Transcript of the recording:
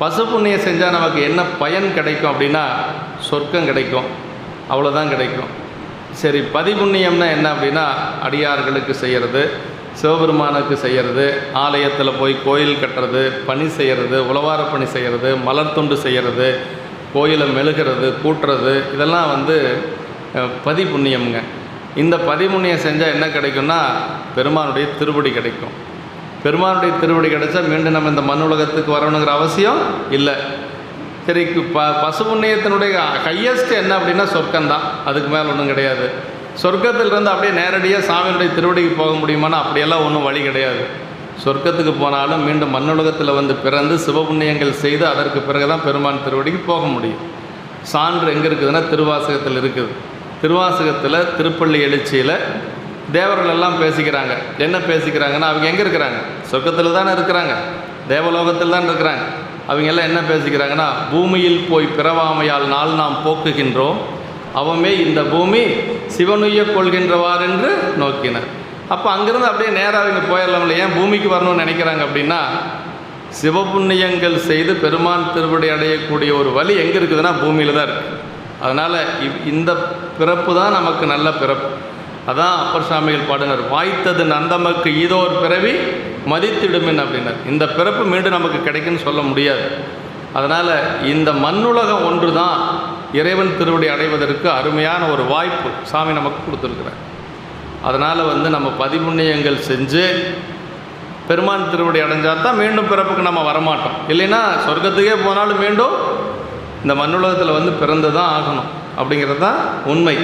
பசு புண்ணியம் செஞ்சால் நமக்கு என்ன பயன் கிடைக்கும் அப்படின்னா சொர்க்கம் கிடைக்கும். அவ்வளோதான் கிடைக்கும். சரி பதிபுண்ணியம்னா என்ன அப்படின்னா அடியார்களுக்கு செய்கிறது சிவபெருமானுக்கு செய்கிறது ஆலயத்தில் போய் கோயில் கட்டுறது பணி செய்கிறது உழவார பணி செய்கிறது மலர் துண்டு செய்கிறது கோயிலை மெழுகிறது கூட்டுறது இதெல்லாம் வந்து பதிபுண்ணியம்ங்க. இந்த பதிபுண்ணியம் செஞ்சால் என்ன கிடைக்கும்னா பெருமானுடைய திருப்படி கிடைக்கும். பெருமானுடைய திருவடி கிடைச்சா மீண்டும் நம்ம இந்த மண் உலகத்துக்கு வரணுங்கிற அவசியம் இல்லை. சரி ப பசுபுண்ணியத்தினுடைய ஹையஸ்ட் என்ன அப்படின்னா சொர்க்கம்தான். அதுக்கு மேலே ஒன்றும் கிடையாது. சொர்க்கத்திலிருந்து அப்படியே நேரடியாக சாமியினுடைய திருவடிக்கு போக முடியுமானா அப்படியெல்லாம் ஒன்றும் வழி கிடையாது. சொர்க்கத்துக்கு போனாலும் மீண்டும் மண்ணுலகத்தில் வந்து பிறந்து சிவபுண்ணியங்கள் செய்து அதற்கு பிறகு தான் பெருமான் திருவடிக்கு போக முடியும். சான்று எங்கே இருக்குதுன்னா திருவாசகத்தில் இருக்குது. திருவாசகத்தில் திருப்பள்ளி எழுச்சியில் தேவர்கள் எல்லாம் பேசிக்கிறாங்க. என்ன பேசிக்கிறாங்கன்னா அவங்க எங்கே இருக்கிறாங்க? சொர்க்கத்தில் தானே இருக்கிறாங்க. தேவலோகத்தில் தான் இருக்கிறாங்க. அவங்க எல்லாம் என்ன பேசிக்கிறாங்கன்னா பூமியில் போய் பிறவாமையால் நாள் நாம் போக்குகின்றோம். அவமே இந்த பூமி சிவனுய்ய கொள்கின்றவார் என்று நோக்கினர். அப்போ அங்கேருந்து அப்படியே நேராக அவங்க போயிடலாம்ல. ஏன் பூமிக்கு வரணும்னு நினைக்கிறாங்க அப்படின்னா சிவபுண்ணியங்கள் செய்து பெருமான் திருவடி அடையக்கூடிய ஒரு வழி எங்கே இருக்குதுன்னா பூமியில் தான் இருக்குது அதனால் இவ் இந்த பிறப்பு தான் நமக்கு நல்ல பிறப்பு. அதான் அப்பர் சாமிகள் பாடினர் வாய்த்தது நந்தமக்கு ஈதோர் பிறவி மதித்திடுமின் அப்படின்னார். இந்த பிறப்பு மீண்டும் நமக்கு கிடைக்குன்னு சொல்ல முடியாது. அதனால் இந்த மண்ணுலகம் ஒன்று தான் இறைவன் திருவடி அடைவதற்கு அருமையான ஒரு வாய்ப்பு சாமி நமக்கு கொடுத்துருக்குறார். அதனால் வந்து நம்ம பதிப்புண்ணியங்கள் செஞ்சு பெருமான் திருவடி அடைஞ்சால் தான் மீண்டும் பிறப்புக்கு நம்ம வரமாட்டோம். இல்லைன்னா சொர்க்கத்துக்கே போனாலும் மீண்டும் இந்த மண்ணுலகத்தில் வந்து பிறந்து தான் ஆகணும் அப்படிங்கிறது தான் உண்மை.